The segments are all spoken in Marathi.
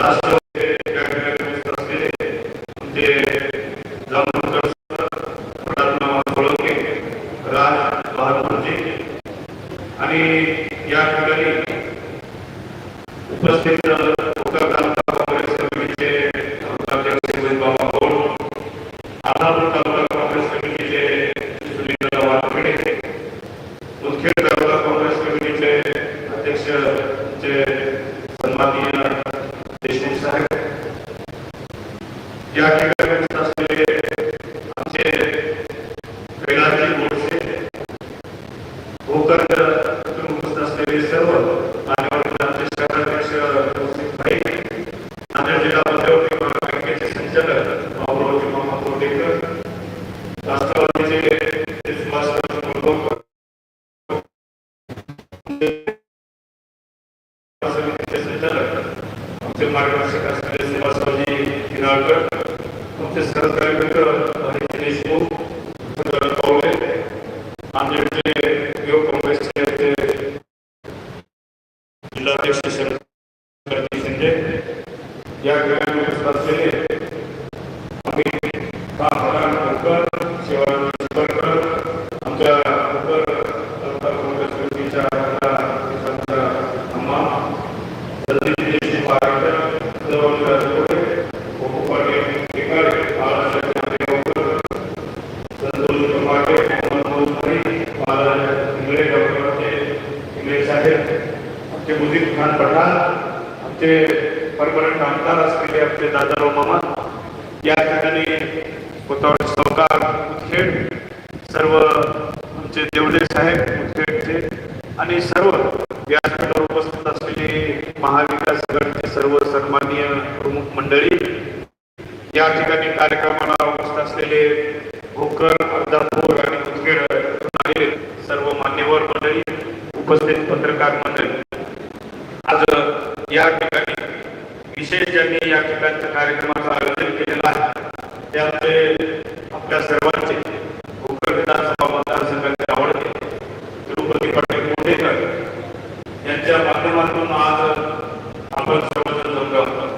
राष्ट्रवादी या ठिकाणी उपस्थित असलेले आमचे जांभूळकर सर, प्रतापराव सोळंके राज बहादूरजी आणि या ठिकाणी उपस्थित उत्तर तालुका काँग्रेस समितीचे अध्यक्ष बाबा गौड आदापूर तालुका काँग्रेस समितीचे सुनील वानखेडे मुदखेड तालुका काँग्रेस कमिटीचे अध्यक्ष जे सन्माननीय देशमुख साहेब या ठिकाणी उपस्थित असलेले आमचे कैलासजी गोडसे भोकर उपस्थित असलेले सर्व मान्यवर आमचे शहराध्यक्ष भाई नांदेड जिल्हा मध्यवर्ती बँकेचे संचालक बाबुरावजी मामा कोटेकर राष्ट्रवादीचे ते सुभाष मुलगावकर समितीचे संचालक आमचे मार्गदर्शक असलेले सुभाषरावजी किनाळकर आमचे सहकारी मित्र देशमुख भाई बालाजी इंगळे डॉक्टर साहेब आमचे मुजीब खान पठाण आमचे परमनंट आमदार असलेले आमचे दादाराव मामा या ठिकाणी कोतावड सावकार मुदखेड सर्व आमचे देवले साहेब मुदखेडचे आणि सर्व व्यासपीठावर उपस्थित असलेले महाविकास गटचे सर्व सन्माननीय प्रमुख मंडळी या ठिकाणी कार्यक्रमाला उपस्थित असलेले भोकर अर्धापूर आणि मुदखेड आलेले सर्व मान्यवर मंडळी उपस्थित पत्रकार मंडळी आज या ठिकाणी विशेष ज्यांनी या ठिकाणच्या कार्यक्रमाचं आयोजन केलेलं आहे त्यामुळे आपल्या सर्व भोकर विधानसभा मतदारसंघाचे आवडते तिरुपती पाटील मोठेकर यांच्या माध्यमातून आज आपण सर्वजण जमलो आहोत.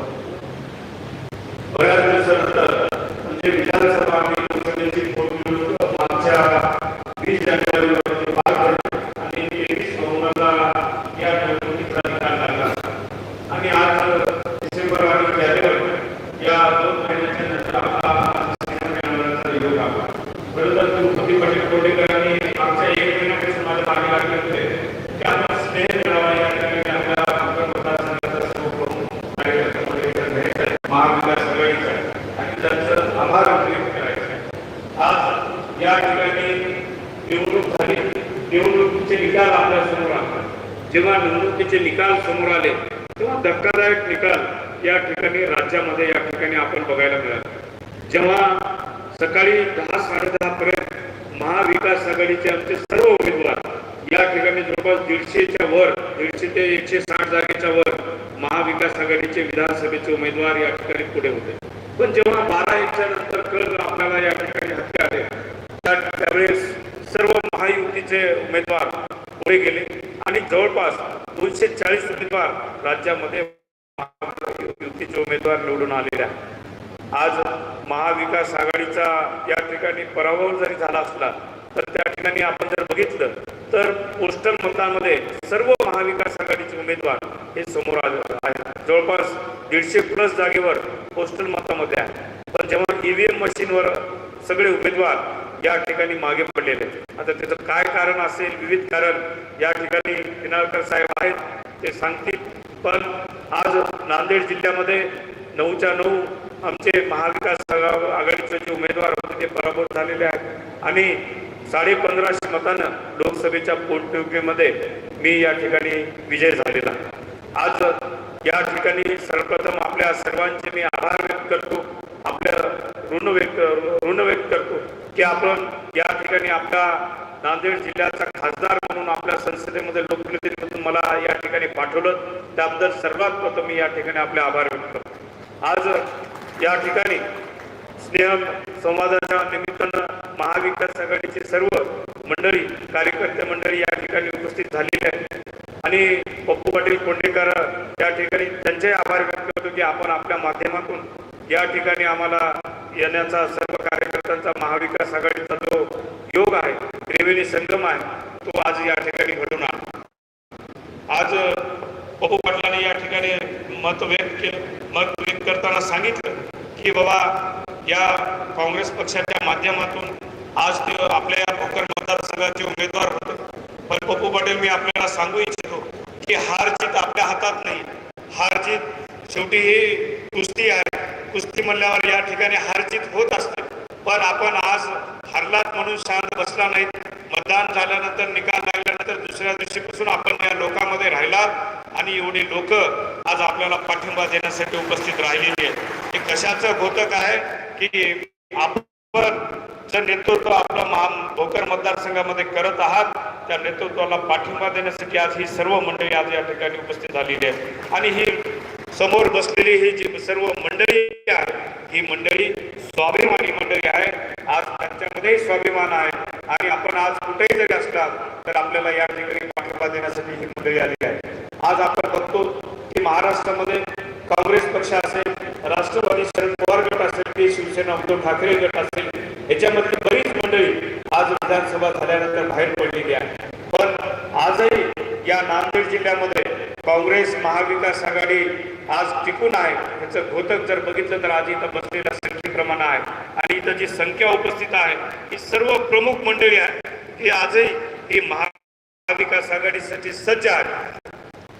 बऱ्याच दिवसानंतर म्हणजे विधानसभा आणि लोकसभेची पोटनिवडणूक मागच्या वीस जानेवारी रोजी पार पडली आणि तेवीस नोव्हेंबरला या निवडणुकीचा निकाल लागला आणि आज डिसेंबर आणि जानेवारी या दोन महिन्याच्या नंतर आपला सिनेमा योग आला खरं तर तिरुपती पाटील कोटेकरांनी मागच्या एक महिन्यापासून माझ्या मागे लागले होते की आपण स्नेह मिळावा या ठिकाणी आपल्या मतदारसंघाचा सर्व प्रमुख कार्यकर्त्यांमध्ये एकत्र घ्यायचा आहे. महाविकास आघाडीचा आहे. आणि त्यांचं आभार व्यक्त करायचं आहे. आज या ठिकाणी निवडणूक झाली निवडणुकीचे निकाल आपल्यासमोर आले जेव्हा निवडणुकीचे निकाल समोर आले तेव्हा धक्कादायक निकाल या ठिकाणी राज्यामध्ये या ठिकाणी आपण बघायला मिळाले. जेव्हा सकाळी दहा साडेदहा पर्यंत महाविकास आघाडीचे आमचे सर्व उमेदवार या ठिकाणी जवळपास दीडशेच्या वर दीडशे ते एकशे साठ जागेच्या वर महाविकास आघाडीचे विधानसभेचे उमेदवार या ठिकाणी पुढे होते. पण जेव्हा बारा एकच्या नंतर कळ आपल्याला या ठिकाणी हत्या आले त्यावेळेस सर्व महायुतीचे उमेदवार पुढे गेले. आणि जवळपास दोनशे चाळीस उमेदवार राज्यामध्ये युतीचे उमेदवार निवडून आलेले आहेत. आज महाविकास आघाडीचा या ठिकाणी पराभव जरी झाला असला तर त्या ठिकाणी आपण जर बघितलं तर पोस्टल मतामध्ये सर्व महाविकास आघाडीचे उमेदवार हे समोर आले आहेत. जवळपास दीडशे प्लस जागेवर पोस्टल मतामध्ये आहे पण जेव्हा ईव्हीएम मशीनवर सगळे उमेदवार या ठिकाणी मागे पडलेले आहेत. आता त्याचं काय कारण असेल विविध कारण या ठिकाणी किनाळकर साहेब आहेत ते सांगतील. पण आज नांदेड जिल्ह्यामध्ये नऊच्या नऊ आमचे महाविकास आघाडीचे जे उमेदवार होते ते पराभूत झालेले आहेत. आणि साडे पंधराशे मतानं लोकसभेच्या पोटनिवडणुकीमध्ये मी या ठिकाणी विजय झालेला आज या ठिकाणी सर्वप्रथम आपल्या सर्वांचे मी आभार व्यक्त करतो. ऋण व्यक्त ऋण व्यक्त करतो की आपण या ठिकाणी आपल्या नांदेड जिल्ह्याचा खासदार म्हणून आपल्या संसदेमध्ये लोकप्रतिनिधी मला या ठिकाणी पाठवलं. त्याबद्दल सर्वात प्रथम मी या ठिकाणी आपले आभार व्यक्त करतो. आज या ठिकाणी स्नेह संवादाच्या निमित्तानं महाविकास आघाडीचे सर्व मंडळी कार्यकर्ते मंडळी या ठिकाणी उपस्थित झालेली आहेत. आणि पप्पू पाटील कोंडेकर या ठिकाणी त्यांचे आभार व्यक्त करतो की आपण आपल्या माध्यमातून या ठिकाणी आम्हाला येण्याचा सर्व कार्यकर्त्यांचा महाविकास आघाडीचा जो योग आहे त्रिवेणी संगम आहे तो आज या ठिकाणी घडून आला. आज पप्पू पाटलांनी या ठिकाणी मत व्यक्त केलं मत व्यक्त करताना सांगितलं की बाबा या काँग्रेस पक्षाच्या माध्यमातून आज ते आपल्या या भोकर मतदारसंघाचे उमेदवार होते. पण पप्पू पाटील मी आपल्याला सांगू इच्छितो की हार जीत आपल्या हातात नाही. हार जीत शेवटी ही कुस्ती आहे. कुस्ती म्हणल्यावर या ठिकाणी हारजीत होत असते पण आपण आज हरलात म्हणून शांत बसला नाही मतदान झाल्यानंतर निकाल लागल्यानंतर दुसऱ्या दिवशीपासून आपण या लोकांमध्ये राहिलात आणि एवढी लोक आज आपल्याला पाठिंबा देण्यासाठी उपस्थित राहिलेली आहे हे कशाचं घोतक आहे की आपण जर नेतृत्व आपलं महा भोकर मतदारसंघामध्ये करत आहात त्या नेतृत्वाला पाठिंबा देण्यासाठी आज ही सर्व मंडळी आज या ठिकाणी उपस्थित झालेली आहे आणि ही समोर बसलेली ही जी सर्व मंडळी ही मंडळी स्वाभिमानी मंडळी आहे. आज त्यांच्यामध्येही स्वाभिमान आहे. आणि आपण आज कुठेही जरी असलात तर आपल्याला या ठिकाणी पाठिंबा देण्यासाठी ही मंडळी आली आहे. आज आपण बघतो की महाराष्ट्रामध्ये काँग्रेस पक्ष असेल राष्ट्रवादी शरद पवार गट असेल की शिवसेना उद्धव ठाकरे गट असेल याच्यामधली बरीच मंडळी आज विधानसभा झाल्यानंतर बाहेर पडलेली आहे पण आजही या नांदेड जिल्ह्यामध्ये काँग्रेस महाविकास आघाडी आज टिकून आहे. ह्याचं घोतक जर बघितलं तर आज इथं बसलेल्या संख्येप्रमाण आहे. आणि इथं जी संख्या उपस्थित आहे ही सर्व प्रमुख मंडळी आहे ही आजही ही महाविकास आघाडीसाठी सज्ज आहे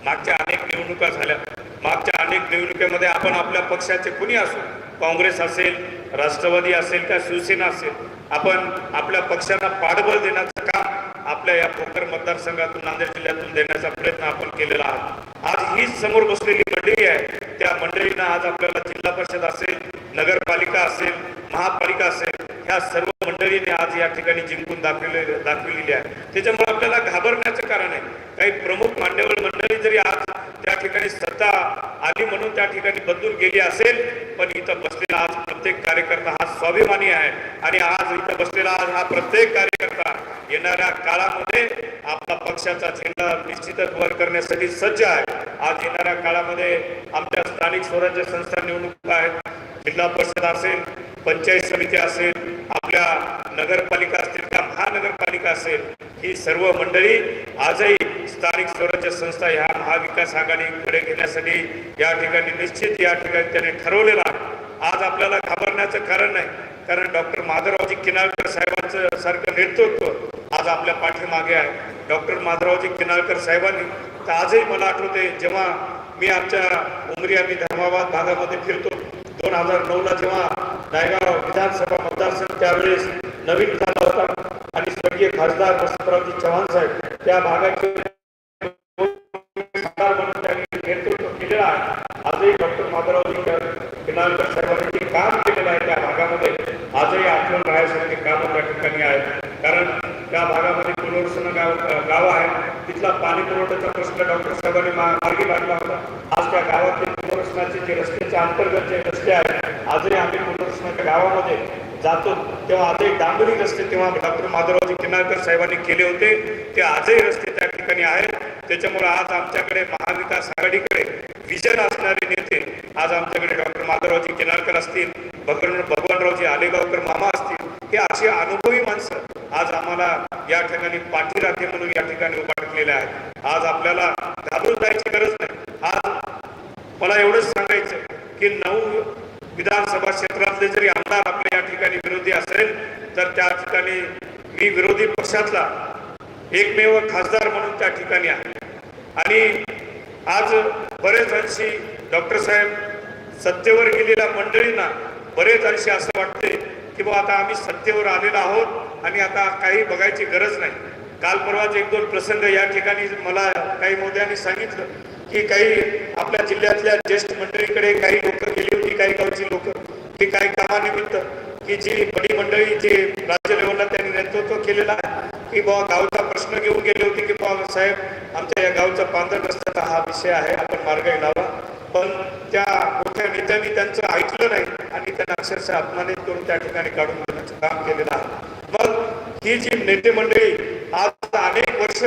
मागच्या अनेक निवडणुका झाल्या. मागच्या अनेक निवडणुकीमध्ये आपण आपल्या पक्षाचे कुणी असो काँग्रेस असेल राष्ट्रवादी असेल का शिवसेना असेल आपण आपल्या पक्षाला पाठबळ देण्याचं काम आपल्या या भोकर मतदारसंघातून नांदेड जिल्ह्यातून देण्याचा प्रयत्न आपण केलेला आहे आज हीच समोर बसलेली मंडळी आहे. त्या मंडळीनं आज आपल्याला जिल्हा परिषद असेल नगरपालिका असेल महापालिका असेल ह्या सर्व मंडळीने आज या ठिकाणी जिंकून दाखवले दाखवलेली आहे. त्याच्यामुळे आपल्याला घाबरण्याचं कारण आहे. काही प्रमुख मान्यवर जरी आज त्या ठिकाणी सत्ता आली म्हणून त्या ठिकाणी बदलून गेली असेल पण इथं बसलेला आज प्रत्येक कार्यकर्ता हा स्वाभिमानी आहे. आणि आज इथं बसलेला आज हा प्रत्येक कार्यकर्ता येणाऱ्या काळामध्ये आपला पक्षाचा झेंडा निश्चितच वर करण्यासाठी सज्ज आहे. आज येणाऱ्या काळामध्ये आमच्या स्थानिक स्वराज्य संस्था निवडणुका आहेत. जिल्हा परिषद असेल पंचायत समिती असेल आपल्या नगरपालिका असतील त्या महानगरपालिका असेल ही सर्व मंडळी आजही स्थानिक स्वराज्य संस्था ह्या महाविकास आघाडीकडे घेण्यासाठी या ठिकाणी निश्चित या ठिकाणी त्याने ठरवलेला आहे. आज आपल्याला घाबरण्याचं कारण नाही कारण डॉक्टर माधवरावजी किनाळकर साहेबांचं सारखं नेतृत्व आज आपल्या पाठीमागे आहे. डॉक्टर माधवरावजी किनाळकर साहेबांनी तर आजही मला आठवते जेव्हा मी आमच्या उमरी आणि धर्माबाद भागामध्ये फिरतो दोन हजार नऊला जेव्हा नायगाव विधानसभा मतदारसंघ त्यावेळेस नवीन झाला होता आणि स्वर्गीय खासदार वसंतरावजी चव्हाण साहेब त्या भागाचे पाणी पुरवठ्याचा प्रश्न डॉक्टर साहेबांनी मार्गी लागला होता. आज त्या गावातील पुनर्वसनाचे जे रस्त्याचे अंतर्गत जे रस्ते आहेत आजही आम्ही पुनर्वसनाच्या गावामध्ये जातो. तेव्हा आजही डांबरी रस्ते तेव्हा डॉक्टर माधवरावजी किनारकर साहेबांनी केले होते. ते आजही रस्ते त्या ठिकाणी आहेत. त्याच्यामुळे आज आमच्याकडे महाविकास आघाडीकडे विजन असणारे नेते आज आमच्याकडे डॉक्टर माधवरावजी किनारकर असतील भगवान भगवानरावजी आलेगावकर मामा असतील हे अशी अनुभवी माणसं आज आम्हाला या ठिकाणी पाठीराखे म्हणून या ठिकाणी उभा आहेत. आज आपल्याला घाबरून जायची गरज नाही. आज मला एवढंच सांगायचं की नऊ विधानसभा क्षेत्रातले जरी आमदार आपले या ठिकाणी विरोधी असेल तर त्या ठिकाणी मी विरोधी पक्षातला एकमेव खासदार म्हणून त्या ठिकाणी आहे. आणि आज बरेच अंशी डॉक्टर साहेब सत्तेवर गेलेल्या मंडळींना बरेच अंशी असं वाटते की बा आता आम्ही सत्तेवर आलेलो आहोत. आणि आता काही बघायची गरज नाही. काल परवाच एक दोन प्रसंग या ठिकाणी मला काही मोद्यांनी सांगितलं की काही आपल्या जिल्ह्यातल्या ज्येष्ठ मंडळीकडे काही लोक गेली होती काही गावची लोक. की काही कामानिमित्त की जी बडी मंडळी जी राज्य लेवलला त्यांनी नेतृत्व केलेलं आहे की बाबा गावचा प्रश्न घेऊन गेले होते की बाबा साहेब आमच्या या गावचा पांढर रस्त्याचा हा विषय आहे आपण मार्ग लावा. पण त्या मोठ्या नेत्यांनी त्यांचं ऐकलं नाही आणि त्यांना अक्षरशः अपमानित करून त्या ठिकाणी काढून देण्याचं काम केलेलं आहे. मग ही जी नेते मंडळी आज अनेक वर्ष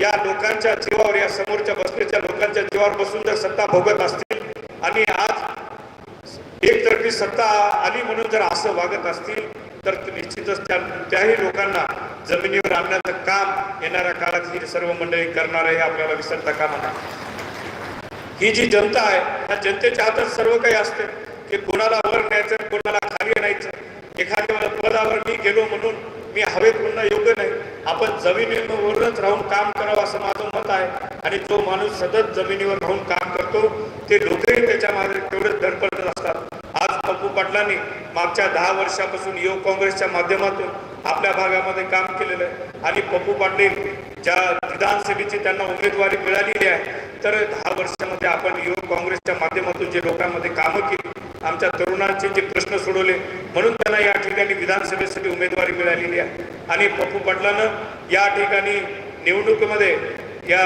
या लोकांच्या जीवावर या समोरच्या बसलेल्या लोकांच्या जीवावर बसून जर सत्ता भोगत असतील आणि आज एकतर्फी सत्ता आली म्हणून जर असं वागत असतील तर निश्चितच त्या त्याही लोकांना जमिनीवर आणण्याचं काम येणाऱ्या काळात ही सर्व मंडळी करणार आहे हे आपल्याला विसरता कामा नाही ही जी जनता आहे त्या जनतेच्या हातात सर्व काही असते. की कोणाला वर न्यायचं कोणाला खाली आणायचं? एखाद्या पदावर मी गेलो म्हणून मी हवेत पुन्हा योग्य नाही आपण जमिनीवरच राहून काम करावं असं माझं मत आहे. आणि जो माणूस सतत जमिनीवर राहून काम करतो ते लोकही त्याच्यामागे तेवढेच धडपडत असतात. आज पप्पू पाटलांनी मागच्या दहा वर्षापासून युवक काँग्रेसच्या माध्यमातून आपल्या भागामध्ये काम केलेलं आहे. आणि पप्पू पाटील ज्या विधानसभेची त्यांना उमेदवारी मिळालेली आहे तर दहा वर्षामध्ये आपण युवक काँग्रेसच्या माध्यमातून जे लोकांमध्ये कामं केली आमच्या तरुणांचे जे प्रश्न सोडवले म्हणून त्यांना या ठिकाणी विधानसभेसाठी उमेदवारी मिळालेली आहे. आणि पप्पू पाटलानं या ठिकाणी निवडणुकीमध्ये या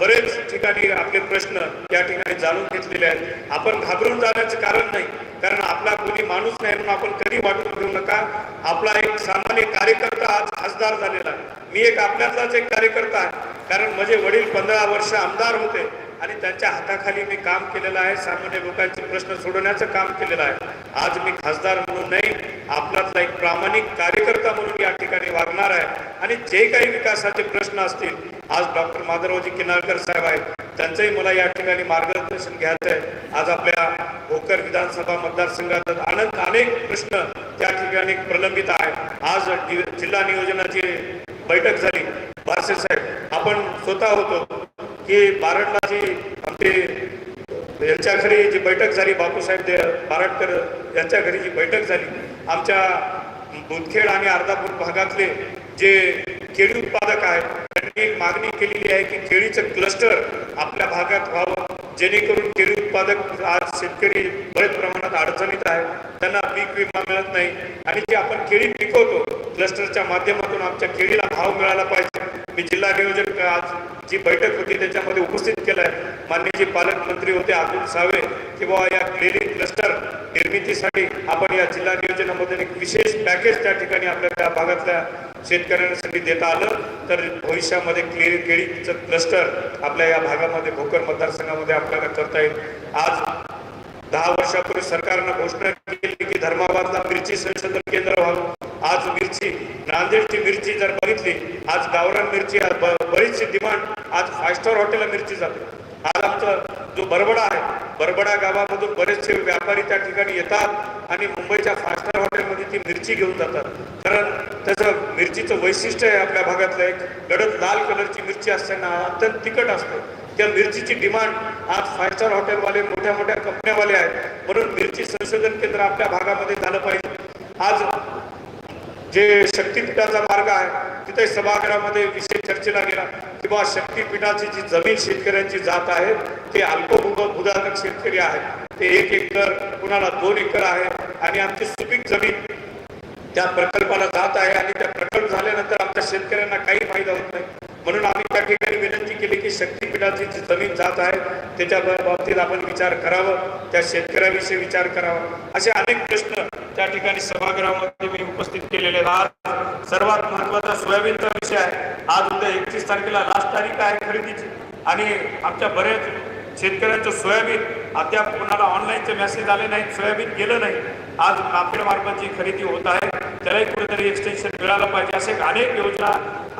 बरेच ठिकाणी आपले प्रश्न या ठिकाणी जाणून घेतलेले आहेत. आपण घाबरून जाण्याचं कारण नाही कारण आपला कोणी माणूस नाही म्हणून आपण कधी वाटून घेऊ नका. आपला एक सामान्य कार्यकर्ता आज खासदार झालेला आहे. मी एक आपल्यातलाच एक कार्यकर्ता आहे. कारण माझे वडील पंधरा वर्ष आमदार होते आणि त्यांच्या हाताखाली मी काम केलेलं आहे. सामान्य लोकांचे प्रश्न सोडवण्याचं काम केलेलं आहे. आज मी खासदार म्हणून नाही आपल्यातला एक प्रामाणिक कार्यकर्ता म्हणून या ठिकाणी वागणार आहे. आणि जे काही विकासाचे प्रश्न असतील आज डॉक्टर माधवरावजी किनाळकर साहेब आहेत. त्यांचंही मला या ठिकाणी मार्गदर्शन घ्यायचं आहे. आज आपल्या भोकर विधानसभा मतदारसंघात अनंत अनेक प्रश्न त्या ठिकाणी प्रलंबित आहे आज जिल्हा नियोजनाचे बैठक झाली. बारसे साहेब आपण स्वतः होतो की बारडला जी आमचे यांच्या घरी जी बैठक झाली बापूसाहेब दे बारटकर यांच्या घरी जी बैठक झाली आमच्या बुदखेड आणि अर्धापूर भागातले जे केळी उत्पादक आहेत त्यांनी एक मागणी केलेली आहे की केळीचं क्लस्टर आपल्या भागात व्हावं जेणेकरून केळी उत्पादक आज शेतकरी बरेच प्रमाणात अडचणीत आहे त्यांना पीक विमा मिळत नाही आणि जे आपण केळी पिकवतो क्लस्टरच्या माध्यमातून आमच्या केळीला भाव मिळाला पाहिजे. मी जिल्हा नियोजन आज जी बैठक होती त्याच्यामध्ये उपस्थित केलं आहे मान्य जे पालकमंत्री होते अतुल सावे की बाबा या केळी क्लस्टर निर्मितीसाठी आपण या जिल्हा नियोजनामध्ये एक विशेष पॅकेज त्या ठिकाणी आपल्या त्या भागातल्या शेतकऱ्यांसाठी देता आलं. तर भविष्यामध्ये केळी केळीचं क्लस्टर आपल्या या भागामध्ये भोकर मतदारसंघामध्ये आपल्याला करता येईल. आज दहा वर्षापूर्वी सरकारनं घोषणा केली की धर्माबादला मिरची संशोधन केंद्र व्हावं. आज मिरची नांदेडची मिरची जर बघितली आज गावरान मिरची आज ब- बरीचशी डिमांड आज फाय स्टार हॉटेलला मिरची जाते. आज आमचा जो बरबडा आहे बरबडा गावामधून बरेचसे व्यापारी त्या ठिकाणी येतात आणि मुंबईच्या फाय स्टार हॉटेलमध्ये ती मिरची घेऊन जातात. कारण त्याचं मिरचीचं वैशिष्ट्य आहे आपल्या भागातलं एक गडद लाल कलरची मिरची असताना अत्यंत तिखट असते. त्या मिरचीची डिमांड आज फाय स्टार हॉटेलवाले मोठ्या मोठ्या कंपन्यावाले आहेत. म्हणून मिरची संशोधन केंद्र आपल्या भागामध्ये झालं पाहिजे. आज जे शक्तीपीठाचा मार्ग आहे तिथे सभागृहामध्ये विषय चर्चेला गेला. किंवा शक्तीपीठाची जी जमीन शेतकऱ्यांची जात आहे ते अल्पभूधारक शेतकरी आहेत ते एक एकर कुणाला दोन एकर आहे. आणि आमची सुपीक जमीन त्या प्रकल्पाला जात आहे. आणि त्या प्रकल्प झाल्यानंतर आमच्या शेतकऱ्यांना काही फायदा होत नाही. म्हणून आम्ही त्या ठिकाणी विनंती केली की शक्तीपीठाची जी जमीन जात आहे त्याच्या बाबतीत आपण विचार करावा त्या शेतकऱ्याविषयी विचार करावा. असे अनेक प्रश्न त्या ठिकाणी सभागृहामध्ये मी उपस्थित केलेले आज सर्वात महत्त्वाचा सोयाबीनचा विषय आहे. आज उद्या एकतीस तारखेला लास्ट तारीख आहे खरेदीची. आणि आमच्या बरेच शेतकऱ्यांचं सोयाबीन अद्याप कोणाला ऑनलाईनचे मेसेज आले नाहीत सोयाबीन गेलं नाही. आज नाफेड मार्फत जी खरेदी होत आहे. त्यालाही कुठेतरी एक्सटेन्शन मिळालं पाहिजे असे अनेक योजना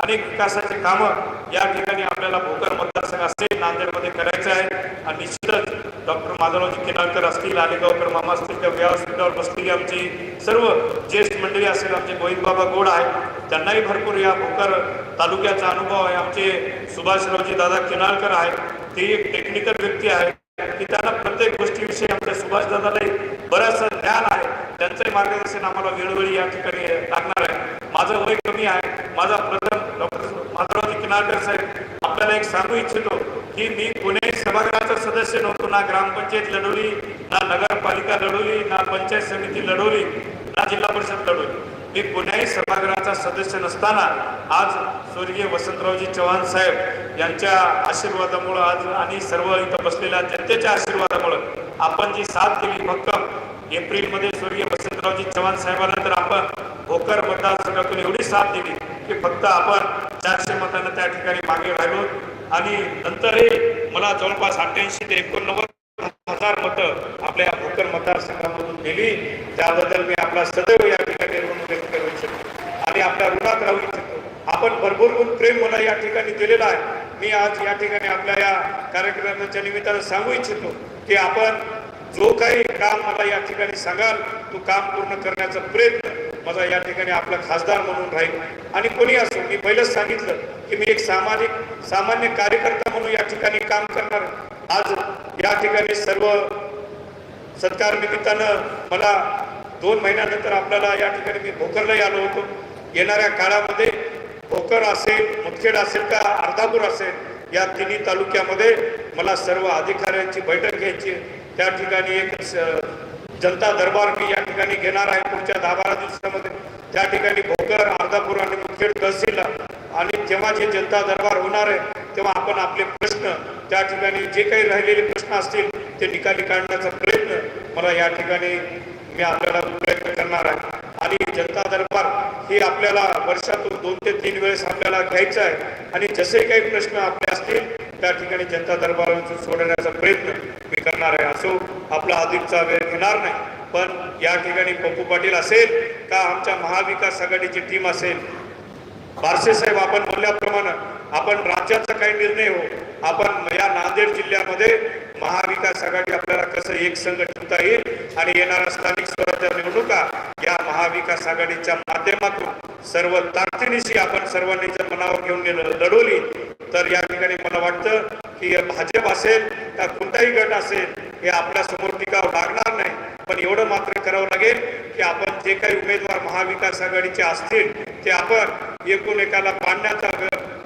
अनेक विकासाचे कामं या ठिकाणी आपल्याला भोकर मतदारसंघ असेल नांदेडमध्ये करायचे आहे. आणि निश्चितच डॉक्टर माधवरावजी किनाळकर असतील आलेगावकर मामा असतील त्या व्यासपीठावर बसलेली आमची सर्व ज्येष्ठ मंडळी असेल आमचे गोविंद बाबा गोड आहेत. त्यांनाही भरपूर या भोकर तालुक्याचा अनुभव आहे. आमचे सुभाषरावजी दादा किनाळकर आहेत. ते एक टेक्निकल व्यक्ती आहे. की त्यांना प्रत्येक गोष्टीविषयी आमच्या सुभाष दादालाही बरंचसं ज्ञान आहे. त्यांचंही मार्गदर्शन आम्हाला वेळोवेळी या ठिकाणी लागणार आहे. माझं वय कमी आहे. माझा प्रथम डॉक्टर माधवरावजी किनारकर साहेब आपल्याला एक सांगू इच्छितो की मी कोणीही सभागृहाचा सदस्य नव्हतो ना ग्रामपंचायत लढवली ना नगरपालिका लढवली ना पंचायत समिती लढवली ना जिल्हा परिषद लढवली. मी पुण्याही सभागृहाचा सदस्य नसताना आज स्वर्गीय वसंतरावजी चव्हाण साहेब यांच्या आशीर्वादामुळं आज आणि सर्व इथं बसलेल्या जनतेच्या आशीर्वादामुळं आपण जी साथ केली भक्कम एप्रिलमध्ये स्वर्गीय वसंतरावजी चव्हाण साहेबांना तर आपण भोकर मतदारसंघातून एवढी साथ दिली की फक्त आपण चारशे मतांना त्या ठिकाणी मागे राहिलो. आणि नंतरही मला जवळपास अठ्ठ्याऐंशी ते एकोणनव्वद हजार मतं आपल्या भोकर मतदारसंघामधून दिली त्याबद्दल मी आपला सदैव या ठिकाणी ऋण व्यक्त करू इच्छितो आणि आपल्या ऋणात राहू इच्छितो आपण भरभरून प्रेम मला या ठिकाणी दिलेलं आहे. मी आज या ठिकाणी आपल्या या कार्यक्रमाच्या निमित्तानं सांगू इच्छितो की आपण जो काही काम मला या ठिकाणी सांगाल तो काम पूर्ण करण्याचा प्रयत्न माझा या ठिकाणी आपला खासदार म्हणून राहील. आणि कोणी असो मी पहिलंच सांगितलं की मी एक सामाजिक सामान्य कार्यकर्ता म्हणून या ठिकाणी काम करणार. आज या ठिकाणी सर्व सत्कार निमित्तानं मला दोन महिन्यानंतर आपल्याला या ठिकाणी मी भोकरलाही आलो होतो. येणाऱ्या काळामध्ये भोकर असेल मुदखेड असेल का अर्धापूर असेल या तिन्ही तालुक्यामध्ये मला सर्व अधिकाऱ्यांची बैठक घ्यायची आहे. त्या ठिकाणी एक स- जनता दरबार मी या ठिकाणी घेणार आहे पुढच्या दहा बारा दिवसामध्ये त्या ठिकाणी भोकर अर्धापूर आणि मुदखेड तहसीलला आणि जेव्हा जे जनता दरबार होणार आहे तेव्हा आपण आपले प्रश्न त्या ठिकाणी जे काही राहिलेले प्रश्न असतील ते निकाली काढण्याचा प्रयत्न मला या ठिकाणी मी आपल्याला प्रयत्न करणार आहे. आणि जनता दरबार ही आपल्याला वर्षातून दोन ते तीन वेळेस आपल्याला घ्यायचं आहे. आणि जसे काही प्रश्न आपले असतील त्या ठिकाणी जनता दरबारातून सोडवण्याचा प्रयत्न मी करणार आहे. असो आपला अधिकचा वेळ घेणार नाही. पण या ठिकाणी पप्पू पाटील असेल का आमच्या महाविकास आघाडीची टीम असेल? बारसे साहेब आपण म्हणल्याप्रमाणे आपण राज्याचा काही निर्णय हो. आपण या नांदेड जिल्ह्यामध्ये महाविकास आघाडी आपल्याला कसं एक संघ ठेवता येईल आणि येणाऱ्या स्थानिक स्वराज्य निवडणुका या महाविकास आघाडीच्या माध्यमातून सर्व ताकदीनिशी आपण सर्वांनी जर मनावर घेऊन गेलं लढवली तर या ठिकाणी मला वाटतं की भाजप असेल का कोणताही गट असेल हे आपल्यासमोर टिकाव लागणार नाही. पण एवढं मात्र करावं लागेल की आपण जे काही उमेदवार महाविकास आघाडीचे असतील ते आपण एकूण एकाला पाडण्याचा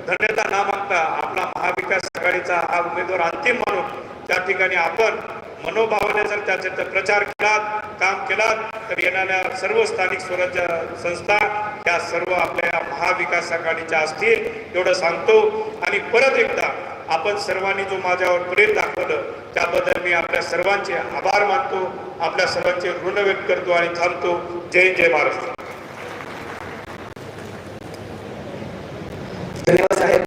धन्यता ना मागता आपला महाविकास आघाडीचा हा उमेदवार अंतिम मानून त्या ठिकाणी आपण मनोभावाने जर त्याचे प्रचार केला काम केला तर येणाऱ्या सर्व स्थानिक स्वराज्य संस्था या सर्व आपल्या महाविकास आघाडीच्या असतील एवढं सांगतो. आणि परत एकदा आपण सर्वांनी जो माझ्यावर प्रेम दाखवलं त्याबद्दल मी आपल्या सर्वांचे आभार मानतो आपल्या सर्वांचे ऋण व्यक्त करतो आणि थांबतो. जय जय महाराष्ट्र. धन्यवाद साहेब.